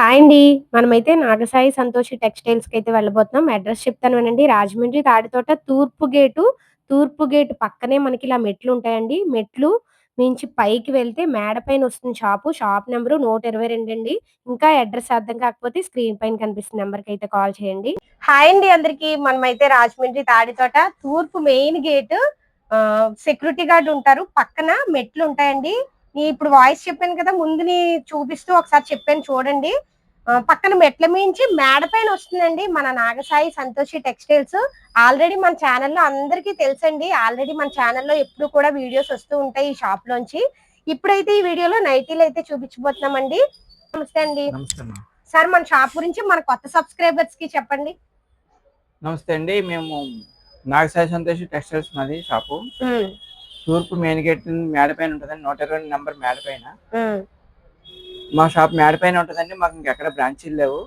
Hi అండి. మనమైతే నాగసాయి సంతోషి టెక్స్‌టైల్స్‌కి అయితే వెళ్ళబోతున్నాం. అడ్రస్ చెప్తాను వినండి. రాజమండ్రి తాడితోట తూర్పు గేటు, తూర్పు గేట్ పక్కనే మనకి ఇలా మెట్లు ఉంటాయండి మెట్లు మించి పైకి వెళ్తే మేడ పైన వస్తుంది షాపు. షాప్ నెంబర్ నూట ఇరవై రెండు అండి. ఇంకా అడ్రస్ అర్థం కాకపోతే స్క్రీన్ పైన కనిపిస్తున్న నెంబర్కి అయితే కాల్ చేయండి. హాయ్ అండి అందరికి. మనమైతే రాజమండ్రి తాడితోట తూర్పు మెయిన్ గేట్ సెక్యూరిటీ గార్డ్ ఉంటారు. పక్కన మెట్లు ఉంటాయండి. నీ ఇప్పుడు వాయిస్ చెప్పాను కదా! ముందుని చూపిస్తూ ఒకసారి చెప్పాను చూడండి. పక్కన మెట్ల మించి మేడ పైన వస్తుందండి మన నాగసాయి సంతోషి టెక్స్‌టైల్స్. ఆల్రెడీ మన ఛానెల్‌లో అందరికీ తెలుసండి. ఆల్రెడీ మన ఛానెల్‌లో ఎప్పుడు కూడా వీడియోస్ వస్తూ ఉంటాయి ఈ షాప్‌లోంచి. ఇప్పుడైతే ఈ వీడియోలో నైటీలు అయితే చూపించబోతున్నామండి. నమస్తే అండి. సార్ మన షాప్ గురించి మన కొత్త సబ్స్క్రైబర్స్‌కి చెప్పండి. నమస్తే అండి మేము నాగసాయి సంతోషి టెక్స్టైల్స్ మాది షాపు. తూర్పు మెయిన్ గేట్ మేడ పైన ఉంటుందండి నూట ఇరవై నెంబర్ మేడ పైన. మా షాప్ మేడ పైన ఉంటుందండి మాకు ఇంకెక్కడ బ్రాంచీలు లేవు.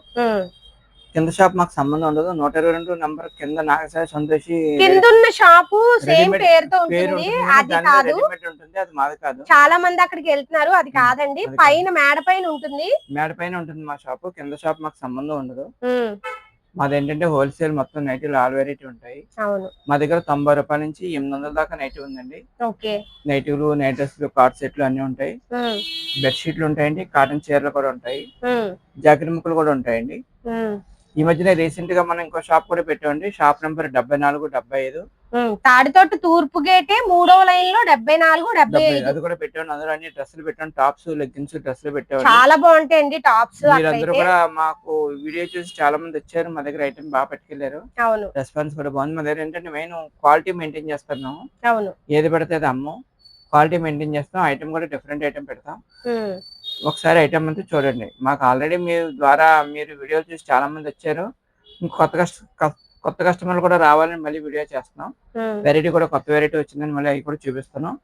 కింద షాప్ మాకు సంబంధం ఉండదు నూట ఇరవై రెండు నెంబర్ కింద నాగసాయి సంతోషి కిందున్న షాపు సేమ్ పేరుతో పేరు ఉంటుంది. అది కాదు. ఉంటుంది అది మాది కాదు చాలా మంది అక్కడికి వెళ్తున్నారు. అది కాదండి. పైన మేడ పైన ఉంటుంది. మేడ పైన ఉంటుంది మా షాపు కింద షాప్ మాకు సంబంధం ఉండదు. మాది ఏంటంటే హోల్సేల్ మొత్తం నైటీలు ఆల్ వెరైటీ ఉంటాయి అవును. మా దగ్గర తొంభై రూపాయల నుంచి ఎనిమిది వందల దాకా నైటీ ఉందండి ఓకే. నైటీలు నైట్ డ్రెస్లు కార్డ్ సెట్లు అన్ని ఉంటాయి. బెడ్షీట్లు ఉంటాయండి కాటన్ చీరలు కూడా ఉంటాయి. జాకెట్ ముక్కలు కూడా ఉంటాయండి. ఈ మధ్యన రీసెంట్గా మనం ఇంకో షాప్ కూడా పెట్టామండి. షాప్ నెంబర్ డెబ్బై నాలుగు డెబ్బై ఐదు. తాడితోట తూర్పు గేటే మూడవ లైన్లో డెబ్బై నాలుగు డెబ్బై ఐదు. అది కూడా పెట్టామండి. అందులో అన్ని డ్రెస్సులు పెట్టాం టాప్స్ లెగ్గిన్స్ డ్రెస్సులు పెట్టామండి. చాలా బాగుంటాయండి టాప్స్ మీరందరూ కూడా మాకు వీడియో చూసి చాలా మంది వచ్చారు. మా దగ్గర ఐటమ్ బాగా పట్టుకెళ్ళారు అవును. రెస్పాన్స్ కూడా బాగుంది. మా దగ్గర ఏంటంటే మెయిన్ క్వాలిటీ మెయింటైన్ చేస్తున్నాము అవును. ఏది పడితే అది అమ్మం. క్వాలిటీ మెయింటైన్ చేస్తాం. ఐటమ్ కూడా డిఫరెంట్ ఐటమ్ పెడతాం. ఒకసారి ఐటమ్ అంతా చూడండి. మాకు ఆల్రెడీ మీ ద్వారా మీరు వీడియో చూసి చాలా మంది వచ్చారు. కొత్త కొత్త కస్టమర్లు కూడా రావాలని మళ్ళీ వీడియో చేస్తున్నాం. వెరైటీ కూడా కొత్త వెరైటీ వచ్చిందని మళ్ళీ అవి కూడా చూపిస్తున్నాం.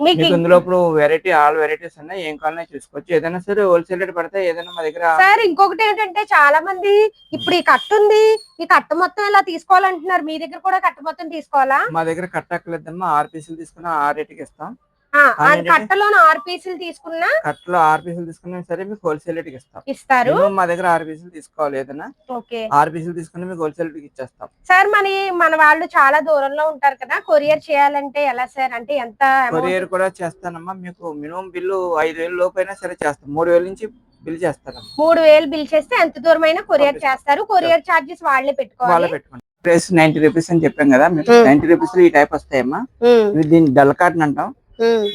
మీకు ఇందులో ఇప్పుడు వెరైటీ ఆల్ వెరైటీస్ ఉన్నాయి. ఏం కావాలన్నా చూసుకోవచ్చు. ఏదైనా సరే హోల్సేల్ రేట్ పడితే ఏదైనా మా దగ్గర సార్ ఇంకొకటి ఏంటంటే చాలా మంది ఇప్పుడు ఈ కట్ట ఉంది. ఈ కట్ట మొత్తం ఇలా తీసుకోవాలంటున్నారు? మీ దగ్గర కూడా కట్ట మొత్తం తీసుకోవాలా? మా దగ్గర కట్టక్కలేదమ్మా ఆరు పీసులు తీసుకున్నా ఆ రేటుకి ఇస్తాం. అది కట్టలోన ఆరు పీసులు తీసుకున్నా కట్టలో ఆరు పీసులు తీసుకున్నా సరే మీకు హోల్సేల్ రేట్కి ఇస్తాం. ఇస్తారు. మా దగ్గర ఆరు పీసులు తీసుకోవాలి ఏదైనా. ఓకే. ఆరు పీసులు తీసుకుని మీకు హోల్సేల్ రేట్కి ఇచ్చేస్తాం. సార్ మరి మన వాళ్ళు చాలా దూరంలో ఉంటారు కదా కొరియర్ చేయాలంటే ఎలా సార్? అంటే ఎంత? కొరియర్ కూడా చేస్తానమ్మా మీకు మినిమం బిల్లు ఐదు వేలు లోపు అయినా సరే చేస్తాం. మూడు వేల నుంచి బిల్ చేస్తానమ్మా. మూడు వేలు బిల్ చేస్తే ఎంత దూరమైనా కొరియర్ పంపిస్తాం. చేస్తారు. కొరియర్ చార్జెస్ వాళ్ళే పెట్టుకోవాలి. ప్రైస్ నైన్టీ రూపీస్ అని చెప్పాం కదా మీకు. నైన్టీ రూపీస్ ఈ టైప్ వస్తాయమ్మా. దీన్ని డల్ కాటన్ అంటాం.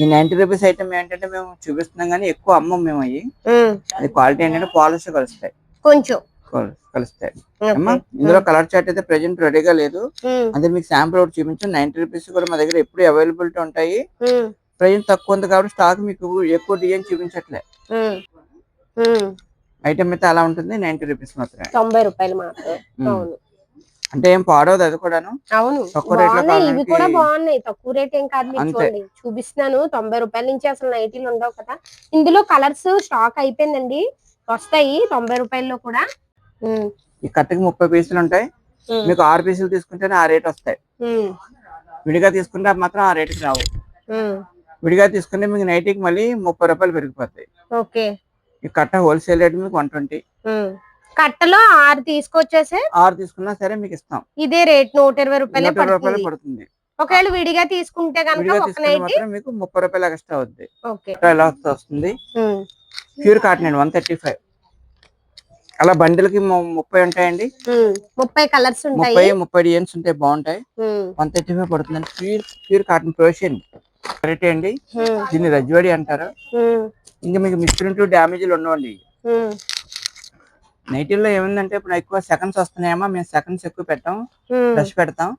ఈ నైన్టీ రూపీస్ ఐటమ్ ఏంటంటే మేము చూపిస్తున్నాం కానీ ఎక్కువ అమ్మం మేము అయ్యి. ఉమ్. అది క్వాలిటీ ఏంటంటే పాలిష్ కలుస్తాయి. కొంచెం. కల్- కలుస్తాయి. అమ్మా ఇందులో కలర్ చార్ట్ అయితే ప్రెజెంట్ రెడీగా లేదు. అదే మీకు శాంపుల్ ఒకటి చూపించాం. నైన్టీ రూపీస్ కూడా మా దగ్గర ఎప్పుడు అవైలబిలిటీ ఉంటాయి. ఉమ్, ప్రెజెంట్ తక్కువ ఉంది కాబట్టి స్టాక్ మీకు ఎక్కువ డిజైన్ చూపించట్లే. ఐటమ్ అయితే అలా ఉంటుంది. నైన్టీ రూపీస్ మాత్రమే. తొంభై రూపాయలు మాత్రం ఉమ్. అవును. అంటే ఏం పాడవదు అది కూడాను. అవును. బాగున్నాయి. ఇవి కూడా బాగున్నాయి. తక్కువ రేట్ ఏం కాదు. చూడండి. చూపిస్తున్నాను. తొంభై రూపాయల నుంచి అసలు నైటీలు ఉండవు కదా. ఇందులో కలర్స్ స్టాక్ అయిపోయిందండి. వస్తాయి తొంభై రూపాయల్లో కూడా. ఈ కట్టకి ముప్పై పీసులు ఉంటాయి. మీకు ఆరు పీసులు తీసుకుంటేనే ఆ రేట్ వస్తాయి. విడిగా తీసుకుంటే మాత్రం ఆ రేటుకి రావు. విడిగా తీసుకుంటే మీకు నైటీకి మళ్ళీ ముప్పై రూపాయలు పెరిగిపోతాయి. ఓకే. ఈ కట్ట హోల్సేల్ రేట్ మీకు వన్ ట్వంటీ. కట్టలో ఆరు తీసుకొచ్చేసే? ఆరు తీసుకున్నా సరే మీకు ఇస్తాం. ఇదే రేట్ నూట ఇరవై రూపాయలే పడుతుంది. పడుతుంది. ఒకవేళ విడిగా తీసుకుంటే కనుక ఒక నైటీ మీకు ముప్పై రూపాయలు ఎక్స్ట్రా అవుద్ది. ఓకే. వస్తుంది? ప్యూర్ కాటన్ అండి వన్ థర్టీ ఫైవ్. అలా బండిలకి ముప్పై ఉంటాయండి. ముప్పై కలర్స్ ముప్పై ఉంటాయి. ముప్పై డిజైన్స్ ఉంటాయి బాగుంటాయి. వన్ థర్టీ ఫైవ్ పడుతుందండి. ప్యూర్ ప్యూర్ కాటన్ ప్రోషన్ వెరైటీ అండి. దీన్ని రజ్వాడి అంటారు? ఇంకా మీకు మిస్ప్రింట్ డ్యామేజ్లు ఉండవండి. నైటీల్లో ఏముందంటే ఇప్పుడు ఎక్కువ సెకండ్స్ వస్తున్నాయేమో మేము సెకండ్స్ ఎక్కువ పెట్టాం ఫ్రెష్ పెడతాం.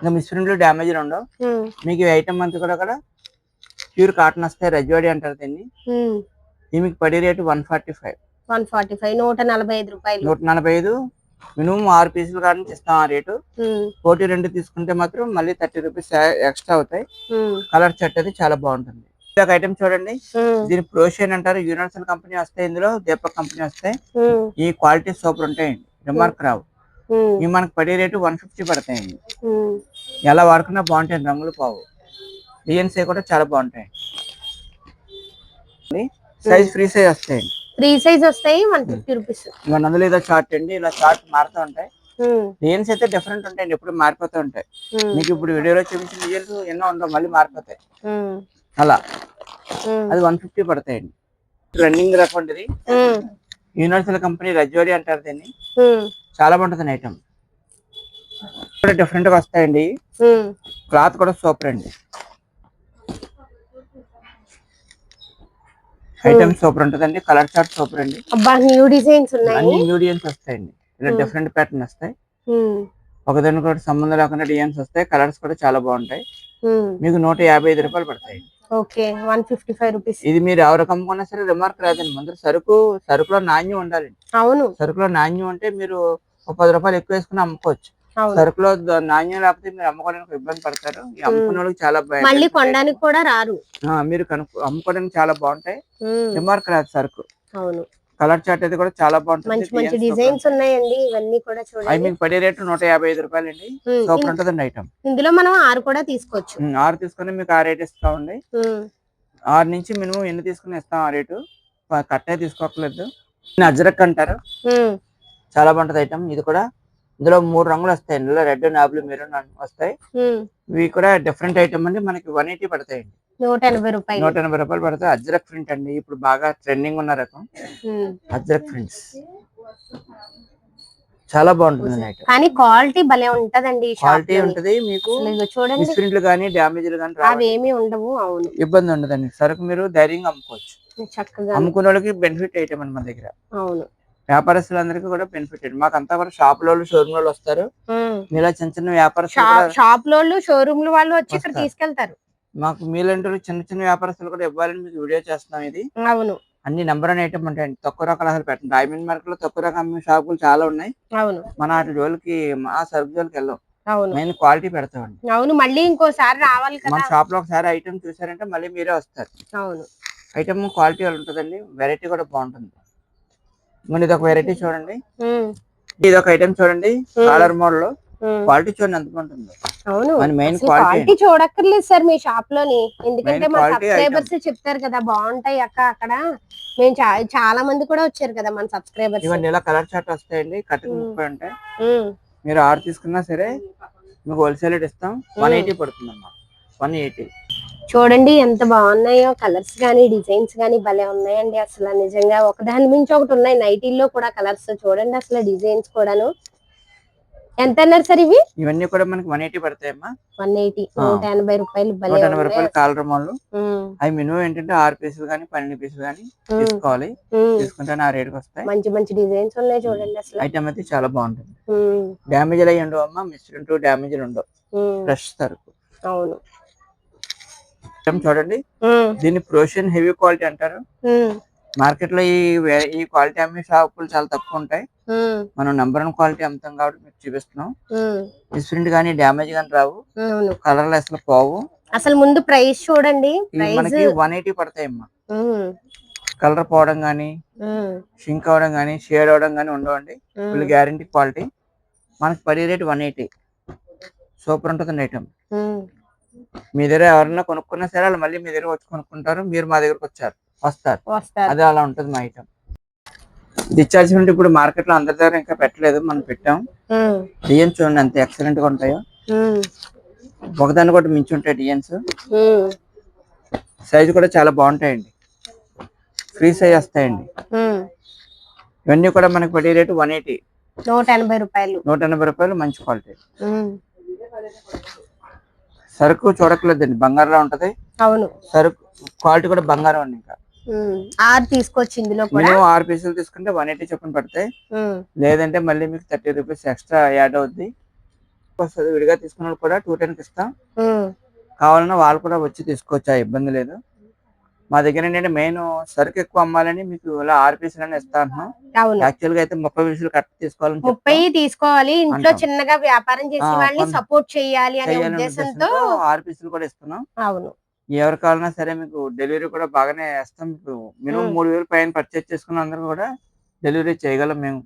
ఇంకా మిస్ప్రింట్లు డ్యామేజ్లు ఉండవు. ఉమ్, మీకు ఐటమ్ అంతా కూడా కూడా ప్యూర్ కాటన్ వస్తాయి రజ్వాడి అంటారు దీన్ని. మీకు పడే rate one forty five. One forty five నూట నలభై ఐదు రూపాయలు. నూట నలభై ఐదు మినిమం ఆరు పీసులు కాడ నుంచి ఇస్తాం ఆ రేటు. కోటి రెండు తీసుకుంటే మాత్రం మళ్ళీ థర్టీ రూపీస్ ఎక్స్ట్రా అవుతాయి. కలర్ షర్ట్ అది చాలా బాగుంటుంది. ఒక ఐటమ్ చూడండి. దీని ప్రోషన్ అంటారు. యూనివర్సల్ కంపెనీ వస్తాయి ఇందులో. దీపక్ కంపెనీ వస్తాయి. ఈ క్వాలిటీ సూపర్ ఉంటాయండి. రిమార్క్ రావు. ఇవి మనకు పడే రేటు వన్ ఫిఫ్టీ పడతాయండి. ఎలా వాడుకున్నా బాగుంటాయి. రంగులు పోవు. డిఎన్సీ కూడా చాలా బాగుంటాయి సైజ్ ఫ్రీ సైజ్ వస్తాయండి. త్రీ సైజ్ వస్తాయి. One fifty rupees. ఇవన్నీ అందులో ఏదో చార్ట్ అండి. ఇలా చార్ట్ మారుతూ ఉంటాయి. డిజైన్స్ అయితే డిఫరెంట్ ఉంటాయండి. ఎప్పుడు మారిపోతూ ఉంటాయి. మీకు ఇప్పుడు వీడియోలో చూపించిన డిజైన్స్ ఎన్నో ఉందో మళ్ళీ మారిపోతాయి. అలా. అది వన్ ఫిఫ్టీ పడతాయండి. రన్నింగ్ రకం ఇది యూనివర్సల్ కంపెనీ రజోరి అంటారు దీన్ని. చాలా బాగుంటుంది ఐటమ్. కూడా డిఫరెంట్గా వస్తాయండి క్లాత్ కూడా సూపర్ అండి. ఐటమ్ సూపర్ ఉంటుందండి. కలర్ చార్ట్ సూపర్ అండి. న్యూ డిజైన్స్ అన్ని ఇంగ్రీడియంట్స్ వస్తాయండి. ఇలా. డిఫరెంట్ ప్యాటర్న్ వస్తాయి. ఉమ్, ఒకదాని కూడా సంబంధం లేకుండా డిజైన్స్ వస్తాయి. కలర్స్ కూడా చాలా బాగుంటాయి. మీకు నూట యాభై ఐదు రూపాయలు పడతాయి. Okay one fifty five rupees. ఇది మీరు ఎవరు కమ్ముకున్నా సరే రిమార్క్ రాదండి. ముందు సరుకు సరుకులో నాణ్యం ఉండాలి అవును. సరుకులో నాణ్యం అంటే మీరు ఒక పది రూపాయలు ఎక్కువ వేసుకుని అమ్ముకోవచ్చు. సరుకులో నాణ్యం లేకపోతే మీరు అమ్ముకోవడానికి ఇబ్బంది పడతారు. అమ్ముకునే వాళ్ళకి చాలా. మళ్ళీ కొనడానికి కూడా రారు. మీరు కనుక్కో అమ్ముకోవడానికి చాలా బాగుంటాయి. రిమార్క్ రాదు సరుకు. అవును. కలర్ చార్ట్ అయితే కూడా చాలా బాగుంటుంది. మంచి మంచి డిజైన్స్ ఉన్నాయండి ఇవన్నీ కూడా అవి చూడండి మీకు పడే రేటు నూట యాభై ఐదు రూపాయలు అండి సూపర్ ఉంటుందండి ఐటమ్. ఇందులో మనం ఆరు కూడా తీసుకోవచ్చు. ఆరు తీసుకుని మీకు ఆ రేట్ ఇస్తామండి. ఉమ్, ఆరు నుంచి మినిమం ఎన్ని తీసుకుని ఇస్తాం ఆ రేటు. కట్టే తీసుకోకలేదు దీన్ని అజ్రక్ అంటారు చాలా బాగుంటుంది ఐటమ్. ఇది కూడా ఇందులో మూడు రంగులు వస్తాయి. ఇందులో రెడ్ నాబులు మెరూన్ వస్తాయి. ఇవి కూడా డిఫరెంట్ ఐటమ్ అండి. మనకి వన్ ఎయిటీ పడతాయండి. నూట ఎనభై రూపాయలు. నూట ఎనభై రూపాయలు పడతాయి అజ్రక్ ప్రింట్ అండి. ఇప్పుడు బాగా ట్రెండింగ్ ఉన్న రకం. అజ్రక్ ప్రింట్స్. చాలా బాగుంటుంది కానీ క్వాలిటీ భలే ఉంటదండి క్వాలిటీ. ఉంటది. మీకు చూడండి. కానీ డ్యామేజ్లు కానీ రావు. అవి ఏమీ ఉండవు. అవును. ఇబ్బంది ఉండదండి. సరుకు మీరు ధైర్యంగా అమ్ముకోవచ్చు. చక్కగా. అమ్ముకునే వాళ్ళకి బెనిఫిట్ ఐటమ్ అండి మన దగ్గర. అవును. వ్యాపారస్తులందరికీ కూడా బెనిఫిట్ అండి మాకు అంతా కూడా షాప్లో షోరూమ్లో వస్తారు. మీలా చిన్న చిన్న వ్యాపారస్తులు షాప్ లోళ్ళు షోరూమ్ వాళ్ళు వచ్చి ఇక్కడ. తీసుకెళ్తారు. మాకు మీలాంటి చిన్న చిన్న వ్యాపారస్తులు కూడా ఇవ్వాలని మీకు వీడియో చేస్తున్నాం ఇది. అవును. అన్ని నెంబర్ అని ఐటమ్ ఉంటాయండి. తక్కువ రకాల అసలు పెట్టండి డైమండ్ మార్క్లో తక్కువ రకం షాపులు చాలా ఉన్నాయి. అవును. మన వాటి జోలికి మా సరుకు జోలికి వెళ్ళాం. అవును. మెయిన్ క్వాలిటీ పెడతామండి. అవును మళ్ళీ ఇంకోసారి రావాలి మన కదా షాప్లో ఒకసారి ఐటమ్ చూసారంటే మళ్ళీ మీరే వస్తారు. అవును. ఐటమ్ క్వాలిటీ ఉంటుందండి. వెరైటీ కూడా బాగుంటుంది. ఇంకొన్ని ఇది ఒక వెరైటీ చూడండి. ఇది ఒక ఐటమ్ చూడండి. Caller model. క్వాలిటీ చూడండి ఎంత బాగుంటుందో. అవును. మన మెయిన్ అసలు క్వాలిటీ చూడక్కర్లేదు సార్ మీ షాప్లోని ఎందుకంటే మా సబ్స్క్రైబర్స్ చెప్తారు కదా బాగుంటాయి అక్క అక్కడ. మేము చాలా మంది కూడా వచ్చారు కదా మన సబ్స్క్రైబర్స్ ఇవన్నీ ఇలా కలర్ చార్ట్ వస్తాయండి కటింగ్ ముప్పై ఉంటాయి మీరు ఆరు తీసుకున్నా సరే మీకు హోల్సేల్ రేట్ ఇస్తాం. వన్ ఎయిటీ పడుతుంది అమ్మా వన్ ఎయిటీ చూడండి ఎంత బాగున్నాయో కలర్స్ గానీ డిజైన్స్ గానీ భలే ఉన్నాయండి అసలు. నిజంగా ఒకదాని మించి ఒకటి ఉన్నాయి. నైటీల్లో కూడా కలర్స్. చూడండి అసలు డిజైన్స్ కూడాను. ఎంత అన్నారు సార్ ఇవి? ఇవన్నీ కూడా మనకి వన్ ఎయిటీ పడతాయి వన్ ఎయిటీ. నూట ఎనభై రూపాయలు భలే నూట ఎనభై ఉన్నాయి. రూపాయలు కాలర్ మోడల్ ఉమ్, అవి మినిమం ఏంటంటే ఆరు పీసులు కానీ పన్నెండు పీసులు కానీ తీసుకోవాలి. తీసుకుంటే ఆ రేట్కి వస్తాయి. మంచి మంచి డిజైన్స్ ఉన్నాయి చూడండి అసలు. ఐటమ్ అయితే చాలా బాగుంటుంది. డ్యామేజ్లు అయ్యి ఉండవు అమ్మా. మిస్ప్రింట్ డ్యామేజ్లు ఉండవు. ఫ్రెష్ సరుకు. అవును. చూడండి. దీన్ని ప్రోషన్ హెవీ క్వాలిటీ అంటారు. మార్కెట్లో ఈ ఈ క్వాలిటీ అమ్మే షాపులు చాలా తక్కువ ఉంటాయి. మనం నెంబర్ వన్ క్వాలిటీ అమ్ముతాం కాబట్టి మీకు చూపిస్తున్నాం. ఉమ్, మిస్ప్రింట్ కానీ డ్యామేజ్ కానీ రావు. కలర్లు అసలు పోవు. అసలు ముందు ప్రైస్ చూడండి. మనకి వన్ ఎయిటీ పడతాయి అమ్మా కలర్ పోవడం కానీ షింక్ అవడం కానీ షేడ్ అవడం కానీ ఉండవండి. Full guarantee quality. మనకి పడే రేట్ వన్ ఎయిటీ. సూపర్ ఉంటుందండి ఐటమ్. మీ దగ్గర ఎవరైనా కొనుక్కున్నా సరే వాళ్ళు మళ్ళీ మీ దగ్గర వచ్చి కొనుక్కుంటారు. మీరు మా దగ్గరకు వచ్చారు. వస్తారు. అదే అలా ఉంటుంది మా ఐటమ్ నుండి ఇప్పుడు మార్కెట్లో అందరి దగ్గర ఇంకా పెట్టలేదు. మనం పెట్టాం. ఉమ్, డిజైన్స్ చూడండి ఎంత ఎక్సలెంట్గా ఉంటాయో ఒకదాన్ని కూడా మించి ఉంటాయి డిజైన్స్ ఉమ్, సైజు కూడా చాలా బాగుంటాయండి. ఫ్రీ సైజ్ వస్తాయండి. ఇవన్నీ కూడా మనకి పడే రేటు వన్ ఎయిటీ. నూట ఎనభై రూపాయలు. నూట ఎనభై రూపాయలు మంచి క్వాలిటీ. సరుకు చూడట్లేదండి బంగారంలో ఉంటది. అవును. సరుకు క్వాలిటీ కూడా బంగారం అండి ఇంకా. ఆరు తీసుకోవచ్చు ఇందులో కూడా? మినిమం ఆరు పీసులు తీసుకుంటే వన్ ఎయిటీ చొప్పున పడతాయి. లేదంటే మళ్ళీ మీకు థర్టీ రూపీస్ ఎక్స్ట్రా యాడ్ అవుద్ది. వస్తుంది విడిగా తీసుకున్న కూడా టూ టెన్కి ఇస్తాం. కావాలన్నా వాళ్ళు కూడా వచ్చి తీసుకోవచ్చు ఇబ్బంది లేదు. మా దగ్గర ఏంటంటే మెయిన్ సరుకు ఎక్కువ అమ్మాలని మీకు ఇలా ఆరు పీసులు అని ఇస్తా అంటున్నాం. యాక్చువల్గా అయితే ముప్పై పీసులు కట్ తీసుకోవాలని ముప్పై. తీసుకోవాలి. ఇంట్లో. చిన్నగా వ్యాపారం చేసే వాళ్ళని సపోర్ట్ చేయాలి అనే ఉద్దేశంతో ఆరు పీసులు కూడా ఇస్తున్నాం. అవును. ఎవరు కావాలన్నా సరే మీకు డెలివరీ కూడా బాగానే వేస్తాం. మీకు మినిమం. మూడు వేలు పైన పర్చేస్ చేసుకున్న అందరూ కూడా డెలివరీ చేయగలం మేము.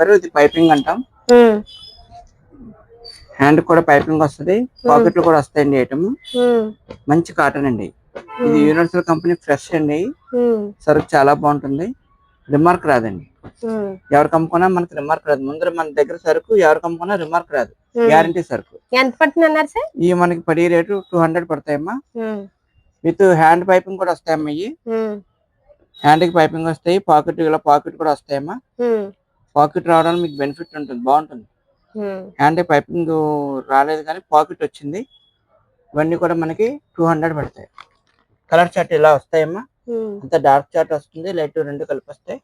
గారు ఇది పైపింగ్ అంటాం. హ్యాండ్ కూడా పైపింగ్ వస్తుంది. పాకెట్లు కూడా వస్తాయండి ఐటమ్ మంచి కాటన్ అండి. ఇది యూనివర్సల్ కంపెనీ ఫ్రెష్ అండి. ఉమ్, సరుకు చాలా బాగుంటుంది. రిమార్క్ రాదండి. ఉమ్, ఎవరికి అమ్ముకున్నా మనకి రిమార్క్ రాదు. ముందర మన దగ్గర సరుకు ఎవరికి అమ్ముకున్నా రిమార్క్ రాదు. గ్యారంటీ సరుకు. ఎంత పడుతుంది అన్నారు సార్? ఇవి మనకి పడి రేటు టూ హండ్రెడ్ పడతాయమ్మా. విత్ హ్యాండ్ పైపింగ్ కూడా వస్తాయమ్మా ఇవి హ్యాండ్కి పైపింగ్ వస్తాయి. పాకెట్ ఇలా పాకెట్ కూడా వస్తాయమ్మా. పాకెట్ రావడానికి మీకు బెనిఫిట్ ఉంటుంది. బాగుంటుంది. హ్యాండ్ పైపింగ్ రాలేదు కానీ పాకెట్ వచ్చింది. ఇవన్నీ కూడా మనకి టూ హండ్రెడ్ పడతాయి. కలర్ చార్ట్ ఇలా వస్తాయమ్మా? అంత డార్క్ చార్ట్ వస్తుంది లైట్ రెండు కలిపి వస్తాయి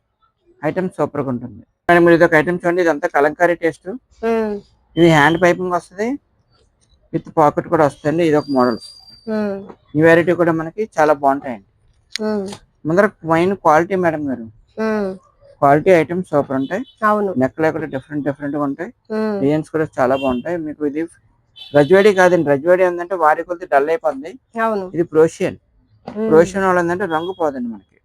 ఐటమ్ సూపర్గా ఉంటుంది. మేడం మీరు ఇదొక ఐటమ్ చూడండి ఇదంతా కలంకారీ టేస్ట్. ఇది హ్యాండ్ పైపింగ్ వస్తుంది విత్ పాకెట్ కూడా వస్తుంది ఇది ఒక మోడల్ ఈ వెరైటీ కూడా మనకి చాలా బాగుంటాయండి. ముందర వైన్ క్వాలిటీ మేడం గారు. క్వాలిటీ ఐటమ్స్ సూపర్ ఉంటాయి. అవును. నెక్ కూడా డిఫరెంట్ డిఫరెంట్గా ఉంటాయి డిజైన్స్ కూడా చాలా బాగుంటాయి. మీకు ఇది రజ్వాడి కాదండి. రజ్వాడి ఏంటంటే వారి కొద్ది డల్ అయిపోతుంది అవును. ఇది ప్రోషియన్. ప్రోషియన్ వాళ్ళు ఏంటంటే రంగు పోదండి మనకి.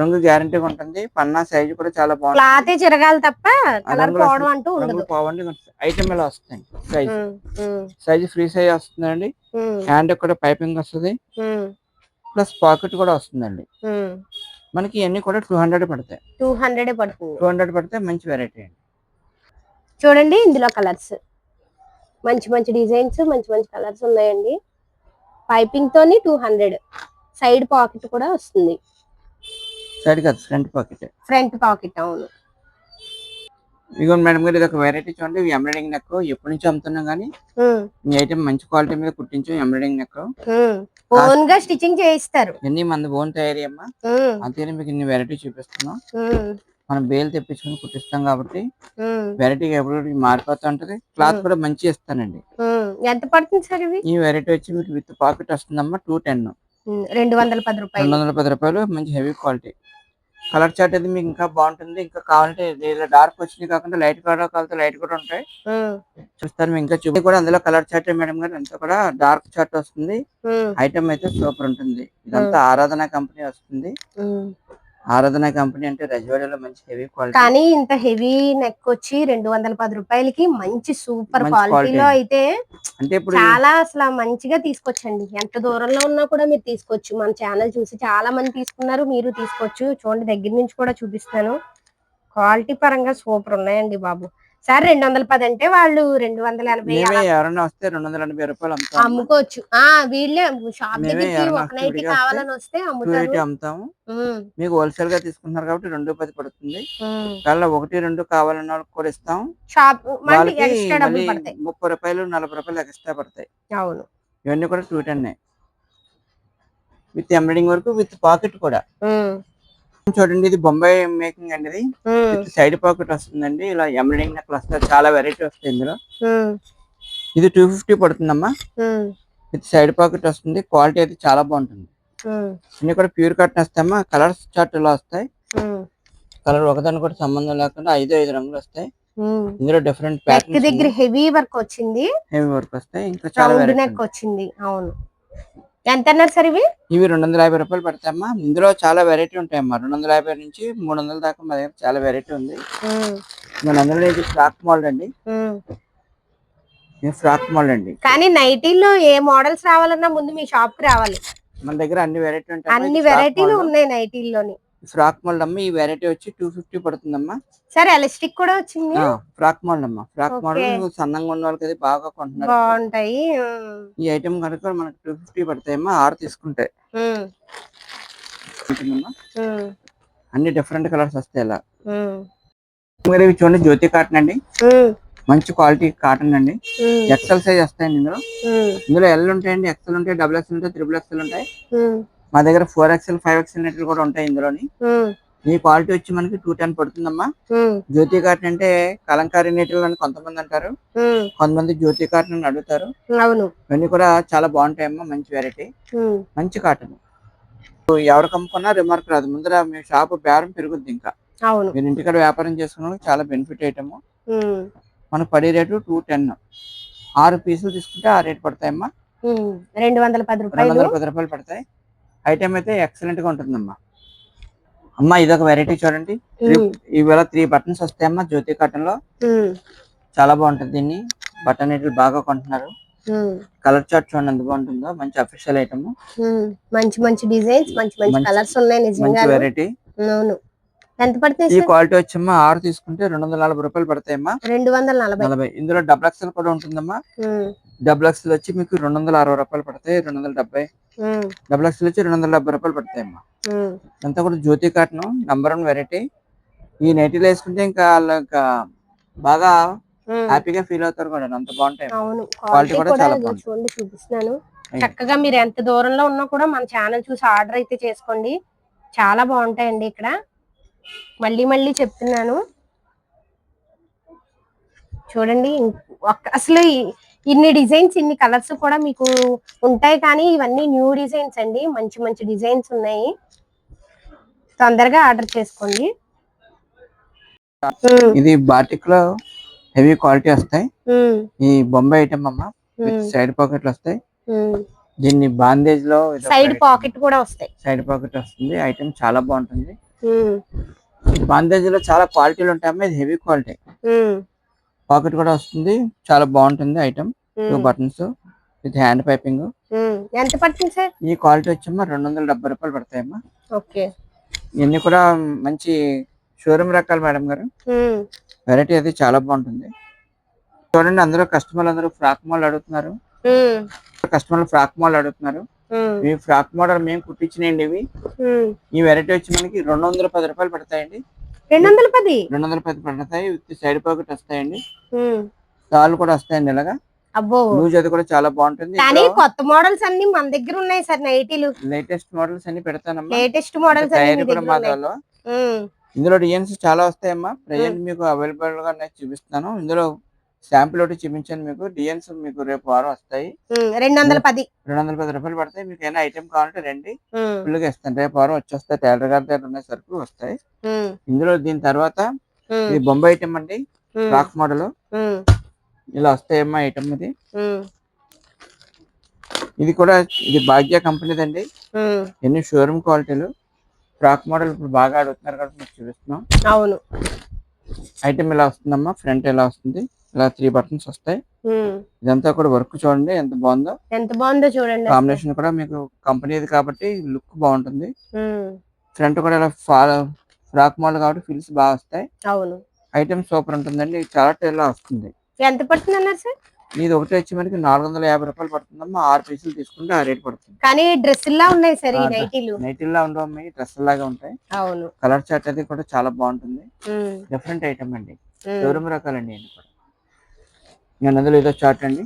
రంగు గ్యారంటీగా ఉంటుంది. పన్నా సైజు కూడా చాలా క్లాతే చిరగాలి తప్ప కలర్ పోవడం అంటూ ఉండదు. రంగులు పోవండి ఐటమ్ ఇలా వస్తాయి? సైజ్ సైజ్ ఫ్రీ సైజ్ వస్తుందండి. హ్యాండ్ కూడా పైపింగ్ వస్తుంది. ప్లస్ పాకెట్ కూడా వస్తుందండి. మనకి ఇవన్నీ కూడా టూ హండ్రెడ్ పడతాయి. టూ హండ్రెడ్ పడుతుంది. టూ హండ్రెడ్ పడితే మంచి వెరైటీ అండి. చూడండి ఇందులో కలర్స్ మంచి మంచి డిజైన్స్ మంచి మంచి కలర్స్ ఉన్నాయండి. పైపింగ్ తోని టూ హండ్రెడ్. సైడ్ పాకెట్ కూడా వస్తుంది. సైడ్ కాదు ఫ్రంట్ పాకెట్. ఫ్రంట్ పాకెట్ అవును. ఇదిగోండి మేడం గారు ఇది ఒక వెరైటీ చూడండి. ఇవి ఎంబ్రాయిడింగ్ నెక్ ఎప్పటి నుంచి అమ్ముతున్నాం కానీ ఈ ఐటమ్ మంచి క్వాలిటీ మీద కుట్టించాం ఎంబ్రాయిడింగ్ నెక్. ఓన్గా స్టిచ్చింగ్ చేయిస్తారు. ఇవన్నీ మన ఓన్ తయారీ అమ్మా? అంతేనే మీకు ఇన్ని వెరైటీ చూపిస్తున్నాం. మనం బేల్ తెప్పించుకొని కుట్టిస్తాం కాబట్టి వెరైటీ ఎప్పుడు మారిపోతూ ఉంటది. క్లాత్ కూడా మంచి ఇస్తానండి. ఎంత పడుతుంది సార్ ఇవి ఈ వెరైటీ వచ్చి మీకు విత్ పాకెట్ వస్తుందమ్మా టూ టెన్ రెండు వందల పది రెండు రూపాయలు వందల పది రూపాయలు మంచి హెవీ క్వాలిటీ కలర్ చార్ట్ అది మీకు ఇంకా బాగుంటుంది. ఇంకా కావాలంటే ఇలా డార్క్ వచ్చినాయి కాకుండా లైట్ కూడా కావాలంటే లైట్ కూడా ఉంటాయి. చూస్తారు ఇంకా చూపి కూడా అందులో కలర్ చార్ట్ మేడం గారు అంతా కూడా డార్క్ చార్ట్ వస్తుంది. ఐటమ్ అయితే సూపర్ ఉంటుంది. ఇదంతా ఆరాధన కంపెనీ వస్తుంది. ఆరాధన కంపెనీ అంటే రజవాడలో మంచి హెవీ క్వాలిటీ కానీ ఇంత హెవీ నెక్ వచ్చి రెండు వందల పది రూపాయలకి మంచి సూపర్ క్వాలిటీలో. అయితే అంటే ఇప్పుడు చాలా అసలు మంచిగా తీసుకొచ్చండి. ఎంత దూరంలో ఉన్నా కూడా మీరు తీసుకోవచ్చు. మన ఛానల్ చూసి చాలా మంది తీసుకున్నారు మీరు తీసుకోవచ్చు. చూడండి దగ్గర నుంచి కూడా చూపిస్తాను క్వాలిటీ పరంగా సూపర్ ఉన్నాయండి బాబు. సార్ రెండు వందల పది అంటే వాళ్ళు రెండు వందల ఎనభై ఎవరైనా వస్తే రెండు వందల ఎనభై రూపాయలు అమ్ముకోవచ్చు. ఆ వీళ్ళే షాప్ దగ్గరికి ఒక నైట్ కావాలని వస్తే అమ్ముతాము. మీకు హోల్సేల్గా తీసుకుంటున్నారు కాబట్టి రెండు పది పడుతుంది. కల్లా ఒకటి రెండు కావాలన్న వాళ్ళకి కూడా ఇస్తాం. షాప్ ముప్పై రూపాయలు నలభై రూపాయలు ఎక్స్ట్రా పడతాయి. అవును. ఇవన్నీ కూడా టూ టెన్ విత్ ఎంబ్రాయిడింగ్ వరకు విత్ పాకెట్ కూడా. చూడండి ఇది బొంబాయి మేకింగ్ అండి ఇది. సైడ్ పాకెట్ వస్తుందండి. ఇలా ఎంబ్రాయిడింగ్ నెక్ వస్తుంది చాలా వెరైటీ వస్తాయి ఇందులో. ఇది టూ ఫిఫ్టీ పడుతుందమ్మా. విత్ సైడ్ పాకెట్ వస్తుంది. క్వాలిటీ అయితే చాలా బాగుంటుంది. అన్ని కూడా ప్యూర్ కాటన్ వస్తాయమ్మా. కలర్స్ చార్ట్ ఇలా వస్తాయి. కలర్ ఒకదాని కూడా సంబంధం లేకుండా ఐదు ఐదు రంగులు వస్తాయి. ఇందులో డిఫరెంట్ నెక్ దగ్గర హెవీ వర్క్ వచ్చింది. హెవీ వర్క్ వస్తాయి. ఇంకా చాలా వచ్చింది. అవును. ఎంత అన్నారు సార్ ఇవి? ఇవి రెండు వందల యాభై రూపాయలు పడతాయమ్మా ఇందులో చాలా వెరైటీ ఉంటాయమ్మా. రెండు వందల యాభై నుంచి మూడు వందల దాకా మా దగ్గర చాలా వెరైటీ ఉంది. మన అందులో ఇది ఫ్రాక్ మోడల్ అండి. ఫ్రాక్ మోడల్ అండి. కానీ నైటీల్లో ఏ మోడల్స్ రావాలన్నా ముందు మీ షాప్కి రావాలి. మన దగ్గర అన్ని వెరైటీ ఉంటాయి అన్ని వెరైటీలు ఉన్నాయి నైటీల్లోని ఫ్రాక్ మోడల్ అమ్మ ఈ వెరైటీ వచ్చి టూ ఫిఫ్టీ పడుతుందమ్మా. సార్ ఎలాస్టిక్ కూడా వచ్చింది? ఫ్రాక్ మోడల్ అమ్మా ఫ్రాక్. మోడల్ సన్నంగా ఉన్న వాళ్ళకి అది బాగా కొంటున్నారు. బాగుంటాయి. ఈ ఐటమ్ కనుక మనకి టూ ఫిఫ్టీ పడతాయమ్మా ఆరు తీసుకుంటే. ఉమ్, ఉంటుందమ్మా ఉమ్, అన్ని డిఫరెంట్ కలర్స్ వస్తాయి ఇలా ఉమ్, మరి ఇవి చూడండి జ్యోతి కాటన్ అండి. మంచి క్వాలిటీ కాటన్ అండి. ఎక్సెల్ సైజ్ వస్తాయండి ఇందులో. ఇందులో ఎల్ ఉంటాయండి ఎక్సెల్ ఉంటాయి డబుల్ ఎక్సెల్ ఉంటాయి త్రిబుల్ ఎక్సెల్ ఉంటాయి. మా దగ్గర ఫోర్ ఎక్సెల్ ఫైవ్ ఎక్సెల్ నెట్లు కూడా ఉంటాయి ఇందులోని. ఈ క్వాలిటీ వచ్చి మనకి టూ టెన్ పడుతుందమ్మా. జ్యోతి కాటన్ అంటే కలంకారీ నెట్లు అని కొంతమంది అంటారు. కొంతమంది జ్యోతి కాటన్ అని అడుగుతారు. అవును. ఇవన్నీ కూడా చాలా బాగుంటాయమ్మా మంచి వెరైటీ మంచి కాటన్ ఎవరికి అమ్ముకున్నా రిమార్క్ రాదు. ముందర మీ షాప్ బేరం పెరుగుద్ది ఇంకా. అవును. మీరు ఇంటికాడ వ్యాపారం చేసుకున్న చాలా బెనిఫిట్ ఐటమ్ మనకు పడే రేటు టూ టెన్ ఆరు పీసులు తీసుకుంటే ఆ రేట్ పడతాయమ్మా. రెండు వందల పది రెండు రూపాయలు. వందల పది రూపాయలు పడతాయి. ఐటమ్ అయితే ఎక్సలెంట్గా ఉంటుందమ్మా. అమ్మా ఇదొక వెరైటీ చూడండి. ఇవాళ త్రీ బటన్స్ వస్తాయమ్మా జ్యోతి కాటన్లో. చాలా బాగుంటుంది దీన్ని. బటన్ ఇట్లు బాగా కొంటున్నారు. కలర్ చార్ట్ చూడండి ఎంత బాగుంటుందో. మంచి అఫీషియల్ ఐటమ్. మంచి మంచి డిజైన్స్ మంచి మంచి కలర్స్ ఉన్నాయి మంచి నిజంగా వెరైటీ అవును. ఎంత పడుతుంది ఈ క్వాలిటీ వచ్చమ్మా ఆరు తీసుకుంటే రెండు వందల నలభై రూపాయలు పడతాయమ్మా. రెండు వందల నలభై. నలభై ఇందులో డబుల్ ఎక్స్ఎల్ కూడా ఉంటుందమ్మా. డబుల్ ఎక్స్ఎల్ వచ్చి మీకు రెండు వందల అరవై రూపాయలు పడతాయి రెండు వందల డెబ్బై డబుల్ ఎక్స్ఎల్ వచ్చి రెండు వందల డెబ్బై రూపాయలు పడతాయమ్మా. అంతా కూడా Jyothi cotton number one variety. ఈ నైటీలు వేసుకుంటే ఇంకా వాళ్ళు ఇంకా బాగా. హ్యాపీగా ఫీల్ అవుతారు కూడా అంత బాగుంటాయి. క్వాలిటీ కూడా చాలా. చూడండి చూపిస్తున్నాను. చక్కగా మీరు ఎంత దూరంలో ఉన్నా కూడా మన ఛానల్ చూసి ఆర్డర్ అయితే చేసుకోండి. చాలా బాగుంటాయండి ఇక్కడ. మళ్ళీ మళ్ళీ చెప్తున్నాను. చూడండి ఒక్క అసలు ఇన్ని డిజైన్స్ ఇన్ని కలర్స్ కూడా మీకు ఉంటాయి కానీ ఇవన్నీ న్యూ డిజైన్స్ అండి. మంచి మంచి డిజైన్స్ ఉన్నాయి. తొందరగా ఆర్డర్ చేసుకోండి. ఇది బాటిక్లో హెవీ క్వాలిటీ వస్తాయి. ఈ బొంబాయి ఐటమ్ అమ్మ సైడ్ పాకెట్లు వస్తాయి. దీన్ని బాందేజ్లో సైడ్ పాకెట్ కూడా వస్తాయి. సైడ్ పాకెట్ వస్తుంది. ఐటమ్ చాలా బాగుంటుంది. బాందేజ్లో చాలా క్వాలిటీలు ఉంటాయమ్మా ఇది హెవీ క్వాలిటీ. పాకెట్ కూడా వస్తుంది. చాలా బాగుంటుంది item. Two buttons with hand piping. ఎంత పడుతుంది సార్? ఈ క్వాలిటీ వచ్చమ్మా రెండు వందల డెబ్బై రూపాయలు పడతాయమ్మా ఓకే. ఇవన్నీ కూడా మంచి షోరూమ్ రకాలు మేడం గారు. వెరైటీ అది చాలా బాగుంటుంది. చూడండి అందరూ కస్టమర్లు అందరూ ఫ్రాక్ మోడల్ అడుగుతున్నారు. కస్టమర్లు ఫ్రాక్ మోడల్ అడుగుతున్నారు. ఈ ఫ్రాక్ మోడల్ మేము కుట్టించినాయండి ఇవి. ఈ వెరైటీ వచ్చి మనకి రెండు వందల పది రూపాయలు పడతాయండి. రెండు వందల పది రెండు వందల పది పడతాయి విత్ సైడ్ పాకెట్ వస్తాయండి. తాళ్ళు కూడా వస్తాయండి ఇలాగా. అబ్బో. లూజ్ అది కూడా చాలా బాగుంటుంది. కానీ కొత్త మోడల్స్ అన్ని మన దగ్గర ఉన్నాయి సార్ నైటీలు. లేటెస్ట్ మోడల్స్ అన్ని పెడతానమ్మా. లేటెస్ట్ మోడల్స్ కూడా మా దానిలో ఉమ్, ఇందులో డిజైన్స్ చాలా వస్తాయమ్మా. ప్రజెంట్ మీకు అవైలబుల్గా చూపిస్తాను ఇందులో శాంపుల్ ఒకటి చూపించాను మీకు. డిజైన్స్ మీకు రేపు వారం వస్తాయి. రెండు వందల పది. రెండు వందల పది రూపాయలు పడతాయి. మీకు ఏమైనా ఐటమ్ కావాలంటే రండి. ఫుల్గా ఇస్తాను. రేపు వారం వచ్చేస్తాయి. టైలర్ గారి దగ్గర ఉన్న సరుకు వస్తాయి. ఇందులో దీని తర్వాత ఇది బొంబాయి ఐటమ్ అండి. Frock model. ఇలా వస్తాయమ్మా ఐటమ్ ఇది ఇది కూడా ఇది భాగ్య కంపెనీది అండి ఉమ్. ఎన్ని షోరూమ్ క్వాలిటీలు. ఫ్రాక్ మోడల్ ఇప్పుడు బాగా అడుగుతున్నారు కాబట్టి మీకు చూపిస్తున్నాం. అవును. ఐటమ్ ఇలా వస్తుందమ్మా? ఫ్రంట్ ఇలా వస్తుంది? ఇలా త్రీ బటన్స్ వస్తాయి. ఇదంతా కూడా వర్క్ చూడండి ఎంత బాగుందో. ఎంత బాగుందో చూడండి. కాంబినేషన్ కూడా మీకు కంపెనీది కాబట్టి లుక్ బాగుంటుంది. ఫ్రంట్ కూడా ఇలా ఫ్రాక్ మోడల్ కాబట్టి ఫిల్స్ బాగా వస్తాయి. అవును. ఐటమ్ సూపర్ ఉంటుందండి. చాలా టైల్లో వస్తుంది. ఎంత పడుతుంది అన్నారు సార్? ఇది ఒకటి వచ్చి మనకి నాలుగు వందల యాభై రూపాయలు పడుతుందమ్మా. ఆరు పీసులు తీసుకుంటే ఆ రేట్ పడుతుంది. కానీ డ్రెస్సుల్లా ఉన్నాయి సార్ నైటీలు. నైటిల్లా ఉండవు డ్రెస్ లాగా ఉంటాయి. అవును. కలర్ చార్ట్ అది కూడా చాలా బాగుంటుంది. డిఫరెంట్ ఐటమ్ అండి. షోరూమ్ రకాలండి కూడా. నేను అందులో ఇదో చార్ట్ అండి?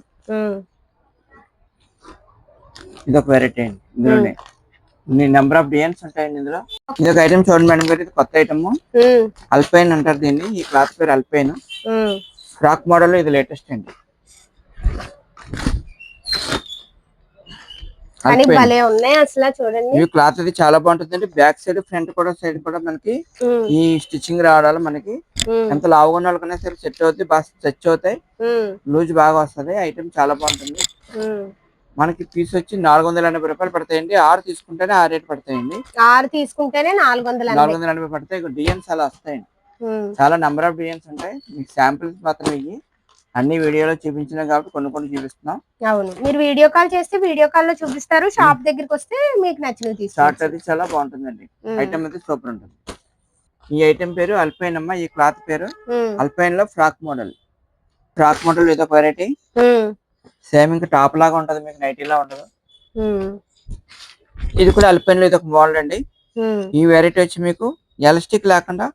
ఇది ఒక వెరైటీ అండి ఇందులోనే. నెంబర్ ఆఫ్ డిజైన్స్ ఉంటాయండి ఇందులో? ఇది ఒక ఐటమ్ చూడండి మేడం గారు ఇది కొత్త ఐటమ్ అల్పైన్ అంటారు దీన్ని ఈ క్లాత్ పేరు అల్పైన్. ఫ్రాక్ మోడల్ ఇది లేటెస్ట్ అండి. కానీ అల్పైన్ భలే ఉన్నాయి అసలు చూడండి. ఇవి క్లాత్ అది చాలా బాగుంటుందండి. బ్యాక్ సైడ్ ఫ్రంట్ కూడా సైడ్ కూడా మనకి ఈ స్టిచ్చింగ్ రావడాలు మనకి ఎంత లావుగా ఉన్న వాళ్ళకైనా సరే సెట్ అవుతాయి బాగా సెట్ అవుతాయి. లూజ్ బాగా వస్తుంది. ఐటమ్ చాలా బాగుంటుంది. మనకి పీస్ వచ్చి నాలుగు వందల ఎనభై రూపాయలు పడతాయండి. ఆరు తీసుకుంటేనే ఆ రేట్ పడతాయండి. ఆరు తీసుకుంటేనే నాలుగు వందల నాలుగు ఎనభై వందల ఎనభై పడతాయి డిజైన్స్ అలా వస్తాయండి చాలా నెంబర్ ఆఫ్ డిజైన్స్ ఉంటాయి. మీకు శాంపిల్స్ మాత్రం ఇవి అన్ని వీడియోలో చూపించినాయి కాబట్టి కొన్ని కొన్ని చూపిస్తున్నాం. అవును. మీరు వీడియో కాల్ చేస్తే వీడియో కాల్లో చూపిస్తారు షాప్ దగ్గరికి వస్తే మీకు నచ్చినవి షార్ట్ అది చాలా బాగుంటుందండి. ఐటమ్ అయితే సూపర్ ఉంటుంది. ఈ ఐటమ్ పేరు అల్పైన్ అమ్మ ఈ క్లాత్ పేరు అల్పైన్లో ఫ్రాక్ మోడల్ ఫ్రాక్ మోడల్ ఇదో వెరైటీ సేమ్ ఇంకా టాప్ లాగా ఉంటది మీకు నైటీలా ఉండదు. ఉమ్, ఇది కూడా అల్పైన్లో ఇది ఒక మోడల్ అండి. ఈ వెరైటీ వచ్చి మీకు ఎలాస్టిక్ లేకుండా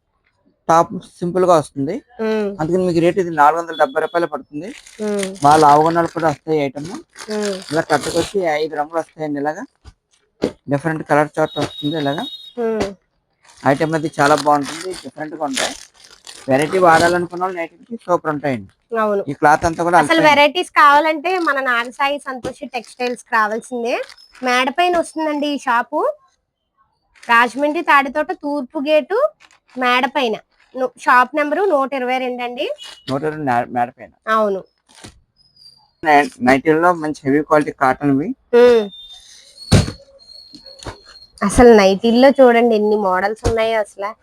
టాప్ సింపుల్గా వస్తుంది అందుకని మీకు రేట్ ఇది నాలుగు వందల డెబ్బై రూపాయలు పడుతుంది. వాళ్ళ ఆవుగొన్నాలు కూడా వస్తాయి ఐటమ్. ఇలా కట్టుకొచ్చి ఐదు రంగులు వస్తాయండి ఇలాగా. డిఫరెంట్ కలర్ చార్ట్ వస్తుంది ఇలాగా. ఐటమ్ అది చాలా బాగుంటుంది. డిఫరెంట్గా ఉంటాయి. వెరైటీ వాడాలనుకున్న వాళ్ళు నైట్కి సూపర్ ఉంటాయండి. అవును. ఈ క్లాత్ అంతా కూడా అసలు వెరైటీస్ కావాలంటే మన నాగసాయి సంతోషి టెక్స్టైల్స్ రావాల్సిందే మేడ పైన వస్తుందండి ఈ షాపు. రాజమండ్రి తాడితోట తూర్పు గేటు మేడ పైన. షాప్ నెంబరు నూట ఇరవై రెండు అండి. నూట ఇరవై నా- మేడ పైన అవును నైటీల్లో మంచి హెవీ క్వాలిటీ కాటన్. అసలు నైటీల్లో చూడండి ఎన్ని మోడల్స్ ఉన్నాయో అసలు.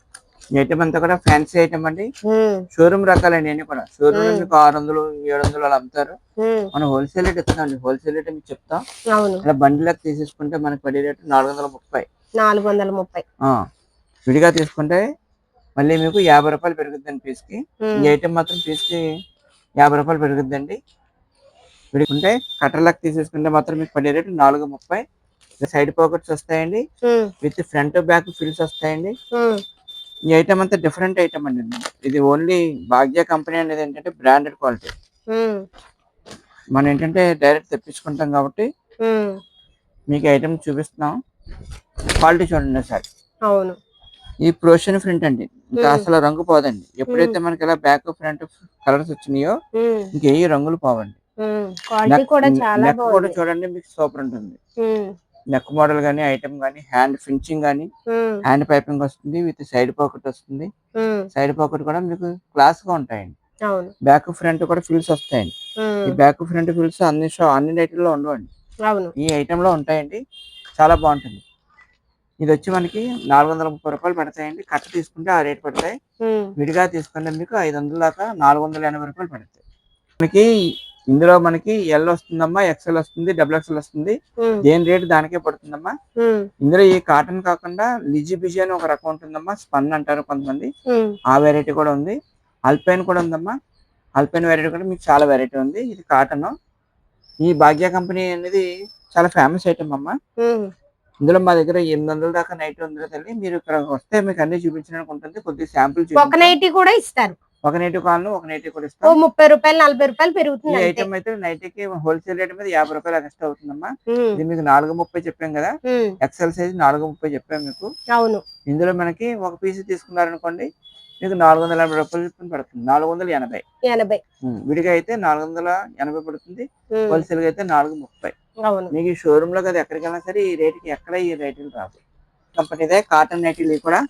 ఐటమ్ అంతా కూడా ఫ్యాన్సీ ఐటమ్ అండి. షోరూమ్ రకాలండి అన్ని కూడా. షోరూమ్లో. మీకు ఆరు వందలు ఏడు వందలు అలా అమ్ముతారు. మనం హోల్సేల్ రేట్ ఇస్తున్నాం హోల్సేల్ రేట్ మీకు చెప్తాం. అవును. ఇలా బండిలకు తీసేసుకుంటే మనకి పడే రేటు నాలుగు వందల ముప్పై. నాలుగు వందల ముప్పై. విడిగా తీసుకుంటే మళ్ళీ మీకు యాభై రూపాయలు పెరుగుద్దండి పీస్కి ఉమ్, ఈ ఐటమ్ మాత్రం పీస్కి యాభై రూపాయలు పెరుగుద్దండి. విడుకుంటే కట్టర్లకు తీసేసుకుంటే మాత్రం మీకు పడే రేటు నాలుగు ముప్పై. సైడ్ పాకెట్స్ వస్తాయండి. విత్ ఫ్రంట్ బ్యాక్ ఫిల్స్ వస్తాయండి. ఈ ఐటమ్ అంతా డిఫరెంట్ ఐటమ్ అండి. ఇది ఓన్లీ భాగ్య కంపెనీ అనేది ఏంటంటే బ్రాండెడ్ క్వాలిటీ. మనం ఏంటంటే డైరెక్ట్ తెప్పించుకుంటాం కాబట్టి మీకు ఐటమ్ చూపిస్తున్నాం. క్వాలిటీ చూడండి సార్ అవును. ఈ ప్రోషన్ ప్రింట్ అండి. ఇంకా. అసలు రంగు పోదండి. ఎప్పుడైతే మనకి ఇలా బ్యాక్ ఫ్రంట్ కలర్స్ వచ్చినాయో ఇంకే రంగులు పోవండి. నెక్ కూడా చూడండి మీకు సూపర్ ఉంటుంది. నెక్ మోడల్ గానీ ఐటమ్ గానీ హ్యాండ్ ఫినిషింగ్ గానీ హ్యాండ్ పైపింగ్ వస్తుంది విత్ సైడ్ పాకెట్ వస్తుంది. సైడ్ పాకెట్ కూడా మీకు క్లాస్గా ఉంటాయండి. బ్యాక్ ఫ్రంట్ కూడా ఫిల్స్ వస్తాయండి. ఈ బ్యాక్ ఫ్రంట్ ఫిల్స్ అన్ని షో అన్ని నైట్లో ఉండవండి. ఈ ఐటమ్లో ఉంటాయండి. చాలా బాగుంటుంది. ఇది వచ్చి మనకి నాలుగు వందల ముప్పై రూపాయలు పడతాయండి. కట్ట తీసుకుంటే ఆ రేట్ పడతాయి. విడిగా తీసుకుంటే మీకు ఐదు వందల దాకా నాలుగు వందల ఎనభై రూపాయలు పడతాయి. మనకి ఇందులో మనకి ఎల్ వస్తుందమ్మా ఎక్సెల్ వస్తుంది డబుల్ ఎక్సెల్ వస్తుంది. దేని రేట్ దానికే పడుతుందమ్మా? ఇందులో ఈ కాటన్ కాకుండా లిజి బిజి అని ఒక రకం ఉంటుందమ్మా స్పన్ అంటారు కొంతమంది. ఆ వెరైటీ కూడా ఉంది. అల్పైన్ కూడా ఉందమ్మా. అల్పైన్ వెరైటీ కూడా మీకు చాలా వెరైటీ ఉంది. ఇది కాటన్. ఈ భాగ్య కంపెనీ అనేది చాలా ఫేమస్ ఐటమ్ అమ్మా. ఇందులో మా దగ్గర ఎనిమిది వందల దాకా నైట్ ఉందో తల్లి మీరు ఇక్కడ వస్తే మీకు అన్ని చూపించడానికి ఉంటుంది. కొద్దిగా శాంపుల్ ఒక నైటీ కూడా ఇస్తారు. ఒక నైట్ కాను ఒక నైట్ కూడా ఓ ఇస్తాం. ముప్పై రూపాయలు నలభై రూపాయలు ఈ పెరుగుతుంది అంతే. ఐటమ్ అయితే నైట్కి హోల్సేల్ రేట్ మీద యాభై రూపాయలు ఎక్స్ట్రా అవుతుందమ్మా. ఇది మీకు నాలుగు ముప్పై చెప్పాం కదా. ఎక్సెల్ సైజ్ నాలుగు ముప్పై చెప్పాం మీకు. అవును. ఇందులో మనకి ఒక పీస్ తీసుకున్నారనుకోండి మీకు నాలుగు వందల ఎనభై రూపాయలు చొప్పున పడుతుంది. నాలుగు వందల ఎనభై. ఎనభై. విడిగా అయితే నాలుగు వందల ఎనభై పడుతుంది. హోల్సేల్గా అయితే నాలుగు ముప్పై. అవును. మీకు షోరూమ్లో కదా ఎక్కడికి వెళ్ళినా సరే ఈ రేటుకి ఎక్కడ ఈ రేట్లు రావు. కంపెనీదే కాటన్ నైటీలు కూడా.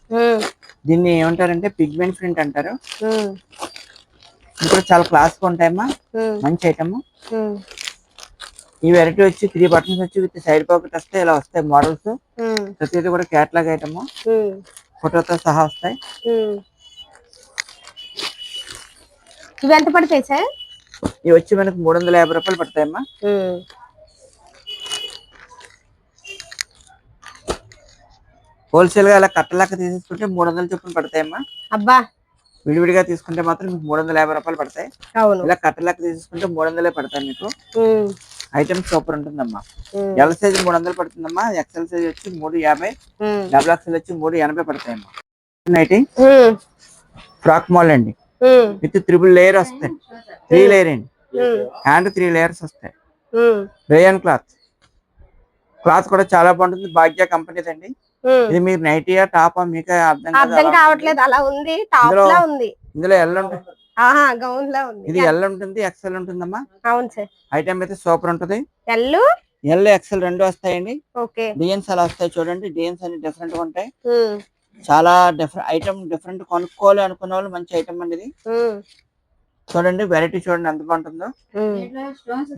దీన్ని ఏమంటారంటే పిగ్మెంట్ ప్రింట్ అంటారు. ఉమ్, ఇది కూడా చాలా క్లాస్గా ఉంటాయమ్మా. మంచి ఐటమ్ ఈ వెరైటీ వచ్చి త్రీ బటన్స్ వచ్చి విత్ సైడ్ పాకెట్ వస్తాయి ఇలా వస్తాయి మోడల్స్ ప్రతిదీ కూడా క్యాట్లాగ్ ఐటమ్ ఫోటోతో సహా వస్తాయి. ఇవి ఎంత పడతాయి సార్? ఇవి వచ్చి మనకి మూడు వందల యాభై రూపాయలు పడతాయమ్మా. హోల్సేల్గా అలా కట్టలాగా తీసేసుకుంటే మూడు వందల చొప్పున పడతాయమ్మా. అబ్బా. విడివిడిగా తీసుకుంటే మాత్రం మీకు మూడు వందల యాభై రూపాయలు పడతాయి. అవును. ఇలా కట్టలాగా తీసేసుకుంటే మూడు వందలే పడతాయి మీకు. ఐటమ్ సూపర్ ఉంటుందమ్మా. ఎల్ సైజ్ మూడు వందలు పడుతుందమ్మా. ఎక్సెల్ సైజ్ వచ్చి మూడు యాభై. డబుల్ ఎక్సెల్ వచ్చి మూడు ఎనభై పడతాయమ్మా. నైటీ ఫ్రాక్ మాల్ అండి. విత్ త్రిబుల్ లేయర్ వస్తాయి. త్రీ లేయర్ అండి. హ్యాండ్ త్రీ లేయర్స్ వస్తాయి. రేయన్ క్లాత్ క్లాత్ కూడా చాలా బాగుంటుంది. భాగ్య కంపెనీది అండి. ఇది మీరు నైటీయా టాపా మీకు అర్థం అర్థం కావట్లేదు అలా ఉంది టాప్ లా ఉంది. ఇందులో ఎల్ ఉంటుంది గౌన్ లా ఉంది. ఇది ఎల్ ఉంటుంది ఎక్సెల్ ఉంటుందమ్మా. అవును సార్. ఐటమ్ అయితే సూపర్ ఉంటుంది. ఎల్లు ఎల్ ఎక్సెల్ రెండు వస్తాయండి. ఓకే. డిఎన్స్ అలా వస్తాయి చూడండి డిఎన్స్ అన్ని డిఫరెంట్గా ఉంటాయి. చాలా డిఫరెంట్ ఐటమ్ డిఫరెంట్ కొనుక్కోవాలి అనుకున్న వాళ్ళు మంచి ఐటమ్ అండి ఇది. చూడండి వెరైటీ చూడండి ఎంత బాగుంటుందో.